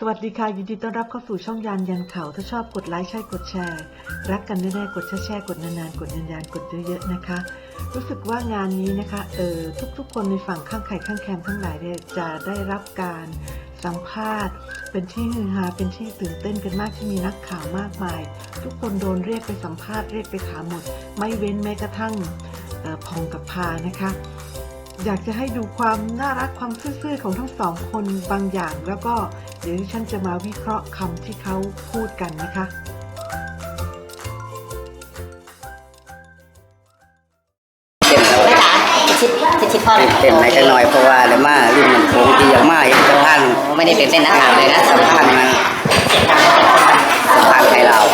สวัสดีค่ะ ยินดีต้อนรับเข้าสู่ช่องยานยันข่าวถ้าชอบกดไลค์ใช่กดแชร์ รักกันแน่ๆกดแชร์แชร์กดนานๆ กดยันยันกดเยอะๆนะคะ รู้สึกว่างานนี้นะคะเออทุกๆ คนในฝั่งข้างไข่ข้างแคมทั้งหลายเนี่ยจะได้รับการสัมภาษณ์ เป็นที่ฮือฮาเป็นที่ตื่นเต้นกันมากที่มีนักข่าวมากมาย ทุกคนโดนเรียกไปสัมภาษณ์เรียกไปถามหมด ไม่เว้นแม้กระทั่งอ่อพองกับพานะคะอยากจะให้ดูความน่ารักความซื่อๆของทั้งสองคนบางอย่างแล้วก็ ดี๋ยวดิฉันจะมาวิเคราะห์คำที่เขาพูดกันนะคะแม่จ๋าจะชิดจะชิดพ่อหน่อยเต้นไหนจังหน่อยเพราะว่าเดี๋ยวมารุ่นมันโค้งที่ยังมาเห็นสะพานไม่ได้ตื่นเต้นนักข่าวเลยนะสะพานมันสะพานไทยลาว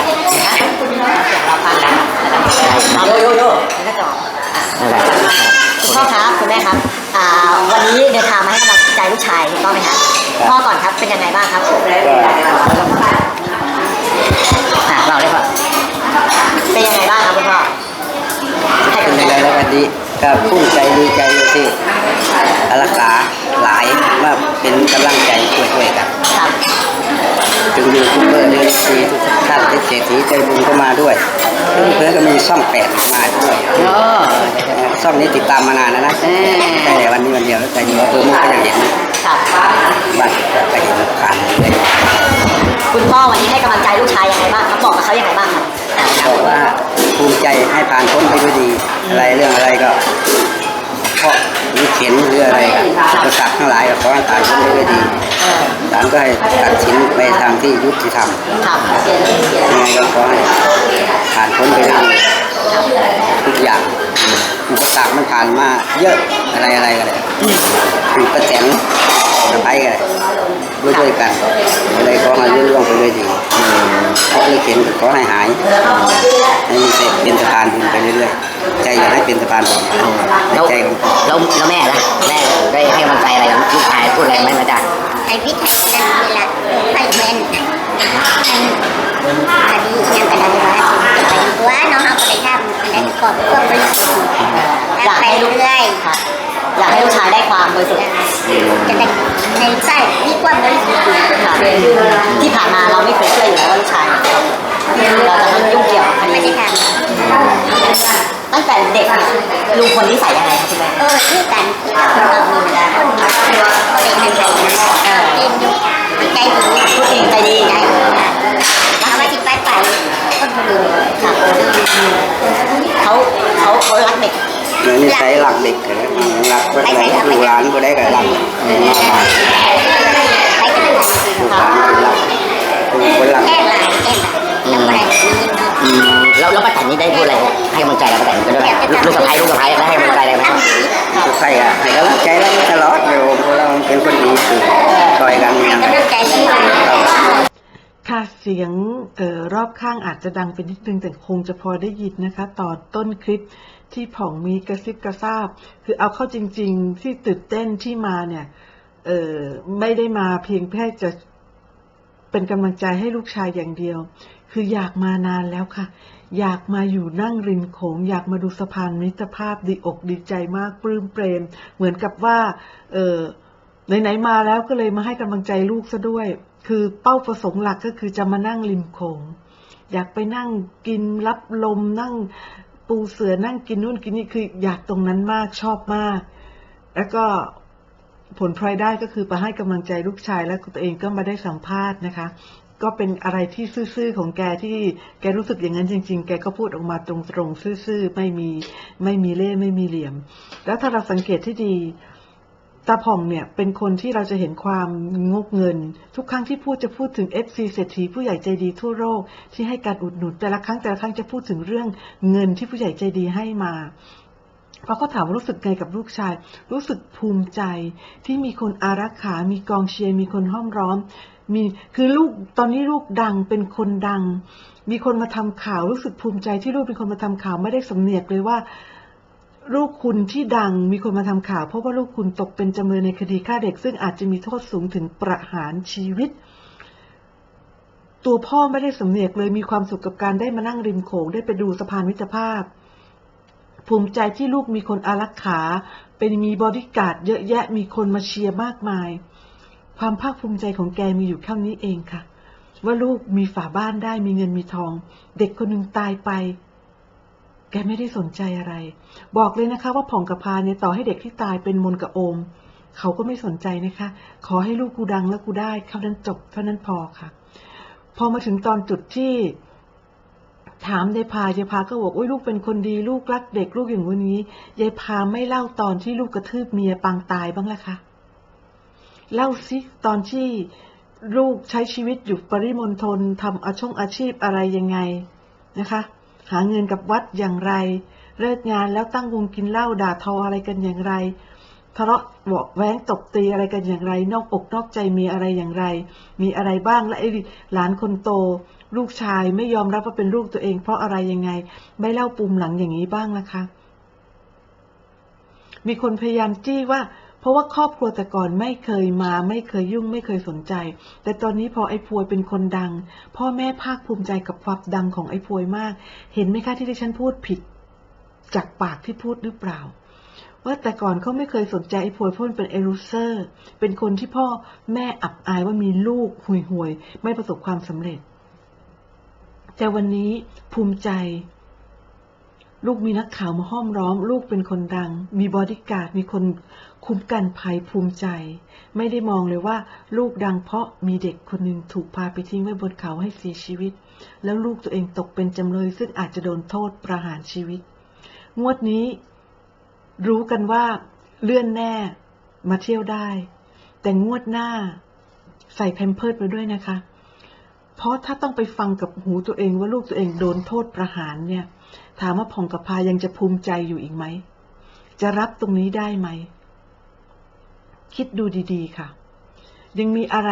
โยโยโย่แล้วก็จอดคุณพ่อครับคุณแม่ครับอ่าวันนี้เดินทางมาให้กำลังใจลูกชายถูกต้องไหมครับ พ่อก่อนครับเป็นยังไงบ้างครับอะเราเลยพ่อเป็นยังไงบ้างครับคุณพ่อให้เป็นกำลังยังใจไงแล้วกันดีก็ภูมิใจดีใจอยู่ที่อารักษาหลายมาเป็นกำลังใจช่วยๆกัน ครับถึงยูทูบเบอร์เรื่องทีทุกท่านที่เศรษฐีใจบุญก็มาด้วยเพื่อนๆก็มีช่องแปดมาด้วยช่องนี้ติดตามมานานแล้วนะแต่วันนี้วันเดียวแล้วแต่อยู่ตัวมันก็ยังเห็นบัตรก็เห็นผ่านคุณพ่อวันนี้ให้กำลังใจลูกชายยังไงบ้างครับบอกกับเขายังไงบ้างครับอ่าครับอกว่าภูมิใจให้ผ่านพ้นไปด้วยดี อะไรเรื่องอะไรก็เพราะหรือเข็นหรืออะไรก็อุปสรรคทั้งหลายก็ขอให้ผ่านพ้นไปด้วยดี ศาลก็ให้ตัดสินไปทางที่ยุติธรรมยังไงก็ขอให้ผ่านพ้นไปได้ทุกอย่างอุปสรรคมันผ่านมาเยอะอะไรอะไรก็เลยคือประแสนสบายกันด้วยด้วยกันอะไรก็ให้รุ่ร่วงไปด้วยดีเพราะเลยเข็นก็ขอให้หายให้มันเป็นสะพานบุญไปเรื่อยๆ ใจอยากให้เป็นสะพานบุญแล้วใจของแล้วแล้วแม่ล่ะแม่ได้ให้กำลังใจอะไรกับลูกชายพูดอะไรไหมมาจากไอ้พิษนั่นเวลาไปแม่นอันคดียังกระดานว่าจะไปตัวน้องเขาก็ได้ทำอันนั้นก็เพื่อบริสุทธิ์อยากไปให้ลูกเรื่อยครับอยากให้ลูกชายได้ความบริสุทธิ์จะได้ในใจมีความบริสุทธิ์ครับที่ผ่านมาเราไม่เคยเชื่ออยู่แล้วว่าลูกชายเราจะไม่ยุ่งเกี่ยวกับคไม่ดีได้ท ตั้งแต่เด็กเนี่ยลุงคนนิสัยยังไงครับคุณแม่เออคือกันคือกับมีนเป็นใจนะเออเองอยู่ใจดีพูดเองใจดีใจดีนะเอามาที่ไปไปคนบริสุทธิ์ครับเขาเขาเขารักเด็กเหมือนนิสัยหลักเด็กเลยหลักเพื่อนลูกหลานก็ได้กับหลักมากมายไปกันเลยลูกหลานเป็นหลักเป็นหลัก แค่ไหนแค่ไหนยังไม่ได้ยินดีอืมแล้วแล้วป้าแตนนี่ได้พูดอะไรให้กำลังใจเราป้าแตนก็ด้วยลูกลูกสะใภ้ลูกสะใภ้ได้ให้กำลังใจอะไรไหมครับทุกใครอะให้กำลังใจเราตลอดเดี๋ยวพวกเราเป็นคนดีคือต่อยกันอย่างกำลังใจที่เราค่ะเสียงออรอบข้างอาจจะดังไปนิดนึงแต่คงจะพอได้ยินนะคะ ต่อต้นคลิปที่ผ่องมีกระซิบกระซาบ คือเอาเข้าจริง ๆ ที่ตื่นเต้นที่มาเนี่ยออไม่ได้มาเพียงแค่จะ เป็นกำลังใจให้ลูกชายอย่างเดียว คืออยากมานานแล้วค่ะ อยากมาอยู่นั่งริมโขง อยากมาดูสะพานมิตรภาพดีอกดีใจมากปลื้มเปรม เหมือนกับว่า เออไหนๆมาแล้วก็เลยมาให้กำลังใจลูกซะด้วย คือเป้าประสงค์หลักก็คือจะมานั่งริมโขง อยากไปนั่งกินรับลมนั่งปูเสือนั่งกินนู่นกินนี่คืออยากตรงนั้นมากชอบมาก แล้วก็ ผลพลอยได้ก็คือไปให้กำลังใจลูกชายแล้วตัวเองก็มาได้สัมภาษณ์นะคะ ก็เป็นอะไรที่ซื่อๆของแกที่แกรู้สึกอย่างนั้นจริง ๆ แกก็พูดออกมาตรงๆซื่อๆไม่มีไม่มีเล่ไม่มีเหลี่ยม แล้วถ้าเราสังเกตที่ดีตาผ่องเนี่ยเป็นคนที่เราจะเห็นความงกเงิน ทุกครั้งที่พูดจะพูดถึง FC เศรษฐีผู้ใหญ่ใจดีทั่วโลกที่ให้การอุดหนุนแต่ละครั้งแต่ละครั้งจะพูดถึงเรื่องเงินที่ผู้ใหญ่ใจดีให้มา พอเขาถามว่ารู้สึกไงกับลูกชาย รู้สึกภูมิใจที่มีคนอารักขา มีกองเชียร์ มีคนห้อมร้อม มีคือลูกตอนนี้ลูกดังเป็นคนดัง มีคนมาทำข่าวรู้สึกภูมิใจที่ลูกเป็นคนมาทำข่าวไม่ได้สำเนียกเลยว่าลูกคุณที่ดังมีคนมาทำข่าวเพราะว่าลูกคุณตกเป็นจำเลยในคดีฆ่าเด็ก ซึ่งอาจจะมีโทษสูงถึงประหารชีวิต ตัวพ่อไม่ได้สำเนียกเลยมีความสุขกับการได้มานั่งริมโขงได้ไปดูสะพานมิตรภาพ ภูมิใจที่ลูกมีคนอารักขา เป็นมีบอดิการ์ดเยอะแยะมีคนมาเชียร์มากมาย ความภาคภูมิใจของแกมีอยู่แค่นี้เองค่ะ ว่าลูกมีฝาบ้านได้มีเงินมีทอง เด็กคนหนึ่งตายไป แกไม่ได้สนใจอะไร บอกเลยนะคะ ว่าผ่องกับพาเนี่ยต่อให้เด็กที่ตายเป็นมนกับโอม เขาก็ไม่สนใจนะคะ ขอให้ลูกกูดังแล้วกูได้เท่านั้นจบเท่านั้นพอค่ะ พอมาถึงตอนจุดที่ ถามยายพายายพาก็บอกโอ้ยลูกเป็นคนดีลูกรักเด็กลูกอย่างวันนี้ยายพาไม่เล่าตอนที่ลูกกระทืบเมียปางตายบ้างละคะเล่าซิตอนที่ลูกใช้ชีวิตอยู่ปริมณฑลทำอาชงอาชีพอะไรยังไงนะคะ หาเงินกับวัดอย่างไร เลิกงานแล้วตั้งวงกินเหล้าด่าทออะไรกันอย่างไรทะเลาะเบาแว้งตบตีอะไรกันอย่างไร นอกอกนอกใจมีอะไรอย่างไร มีอะไรบ้างและไอ้หลานคนโต ลูกชายไม่ยอมรับว่าเป็นลูกตัวเอง เพราะอะไรยังไง ไม่เล่าปุ่มหลังอย่างนี้บ้างนะคะ มีคนพยายามจี้ว่า เพราะว่าครอบครัวแต่ก่อนไม่เคยมา ไม่เคยยุ่งไม่เคยสนใจ แต่ตอนนี้พอไอ้พวยเป็นคนดัง พ่อแม่ภาคภูมิใจกับความดังของไอ้พวยมาก เห็นไหมคะที่ดิฉันพูดผิด จากปากที่พูดหรือเปล่าว่าแต่ก่อนเขาไม่เคยสนใจไอ้พวยเพราะมันเป็นเอรูเซอร์ เป็นคนที่พ่อแม่อับอายว่ามีลูกห่วยห่วยๆไม่ประสบความสำเร็จ แต่วันนี้ภูมิใจ ลูกมีนักข่าวมาห้อมล้อม ลูกเป็นคนดัง มีบอดี้การ์ดมีคนคุ้มกันภัยภูมิใจ ไม่ได้มองเลยว่า ลูกดังเพราะมีเด็กคนหนึ่งถูกพาไปทิ้งไว้บนเขาให้เสียชีวิต แล้วลูกตัวเองตกเป็นจำเลยซึ่งอาจจะโดนโทษประหารชีวิต งวดนี้ รู้กันว่าเลื่อนแน่มาเที่ยวได้ แต่งวดหน้า ใส่แพมเพิร์ดมาด้วยนะคะ เพราะถ้าต้องไปฟังกับหูตัวเองว่าลูกตัวเองโดนโทษประหารเนี่ย ถามว่าผ่องกับพายังจะภูมิใจอยู่อีกไหม จะรับตรงนี้ได้ไหม คิดดูดีๆค่ะ ยังมีอะไร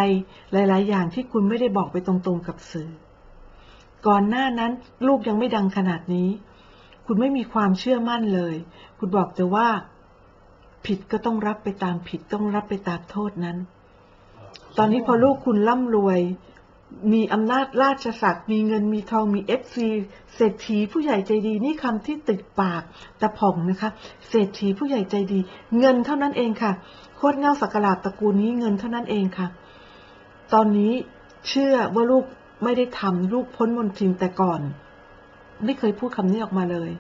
หลาย ๆ อย่างที่คุณไม่ได้บอกไปตรงๆกับสื่อ ก่อนหน้านั้นลูกยังไม่ดังขนาดนี้ คุณไม่มีความเชื่อมั่นเลย คุณบอกแต่ว่า ผิดก็ต้องรับไปตามผิดต้องรับไปตามโทษนั้น ตอนนี้พอลูกคุณร่ำรวย มีอำนาจราชศักดิ์มีเงินมีทองมีเอฟซีเศรษฐีผู้ใหญ่ใจดีนี่คำที่ติดปากตะผ่องนะคะ เศรษฐีผู้ใหญ่ใจดี เงินเท่านั้นเองค่ะโคตรเงาสักการะตระกูลนี้เงินเท่านั้นเองค่ะ ตอนนี้เชื่อว่าลูกไม่ได้ทำลูกพ้นมนทินแต่ก่อน ไม่เคยพูดคำนี้ออกมาเลย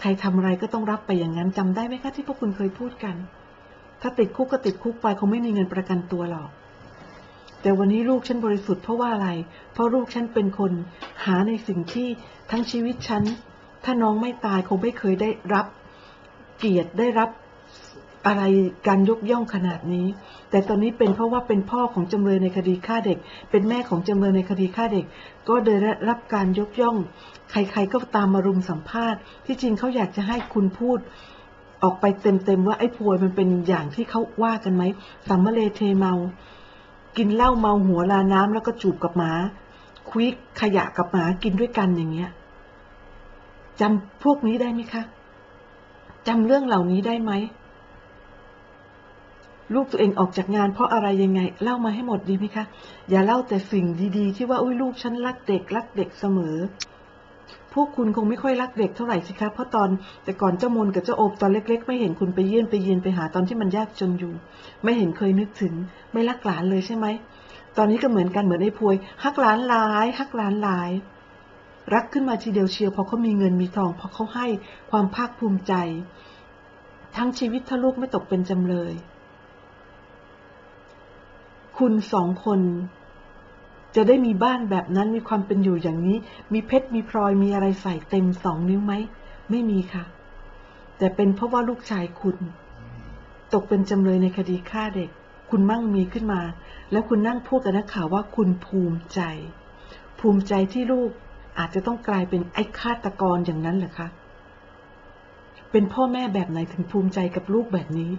ใครทำอะไรก็ต้องรับไปอย่างนั้นจำได้ไหมคะที่พวกคุณเคยพูดกัน ถ้าติดคุกก็ติดคุกไปคงไม่มีเงินประกันตัวหรอก แต่วันนี้ลูกฉันบริสุทธิ์เพราะว่าอะไร เพราะลูกฉันเป็นคนหาในสิ่งที่ทั้งชีวิตฉัน ถ้าน้องไม่ตายคงไม่เคยได้รับเกียรติได้รับอะไรการยกย่องขนาดนี้ แต่ตอนนี้เป็นเพราะว่าเป็นพ่อของจำเลยในคดีฆ่าเด็ก เป็นแม่ของจำเลยในคดีฆ่าเด็ก ก็ได้รับการยกย่อง ใครๆก็ตามมารุมสัมภาษณ์ ที่จริงเขาอยากจะให้คุณพูด ออกไปเต็มๆว่าไอ้พวยมันเป็นอย่างที่เขาว่ากันไหมสัมมะเลเทเมา กินเหล้าเมาหัวลาน้ำแล้วก็จูบกับหมาคุยขยะกับหมากินด้วยกันอย่างเงี้ยจำพวกนี้ได้ไหมคะจำเรื่องเหล่านี้ได้ไหมลูกตัวเองออกจากงานเพราะอะไรยังไง เล่ามาให้หมดดีไหมคะ อย่าเล่าแต่สิ่งดีๆ ที่ว่าอุ้ยลูกฉันรักเด็กรักเด็กเสมอ พวกคุณคงไม่ค่อยรักเด็กเท่าไหร่สิคะเพราะตอนแต่ก่อนเจ้ามนกับเจ้าโอบตอนเล็ก ๆ ไม่เห็นคุณไปเยี่ยนไปเยียนไปหาตอนที่มันยากจนอยู่ ไม่เห็นเคยนึกถึง ไม่รักหลานเลยใช่ไหม ตอนนี้ก็เหมือนกันเหมือนไอ้พวยฮักหลานหลายฮักหลานหลาย รักขึ้นมาทีเดียวเชียวพราะเขามีเงินมีทองพราะเขาให้ความภาคภูมิใจ ทั้งชีวิตถ้าลูกไม่ตกเป็นจำเลย คุณสองคน จะได้มีบ้านแบบนั้นมีความเป็นอยู่อย่างนี้ มีเพชรมีพลอยมีอะไรใส่เต็มสองนิ้วไหม ไม่มีค่ะ แต่เป็นเพราะว่าลูกชายคุณ ตกเป็นจำเลยในคดีฆ่าเด็ก คุณมั่งมีขึ้นมา แล้วคุณนั่งพูดกับนักข่าวว่าคุณภูมิใจ ภูมิใจที่ลูกอาจจะต้องกลายเป็นไอ้ฆาตกรอย่างนั้นเหรอคะ เป็นพ่อแม่แบบไหนถึงภูมิใจกับลูกแบบนี้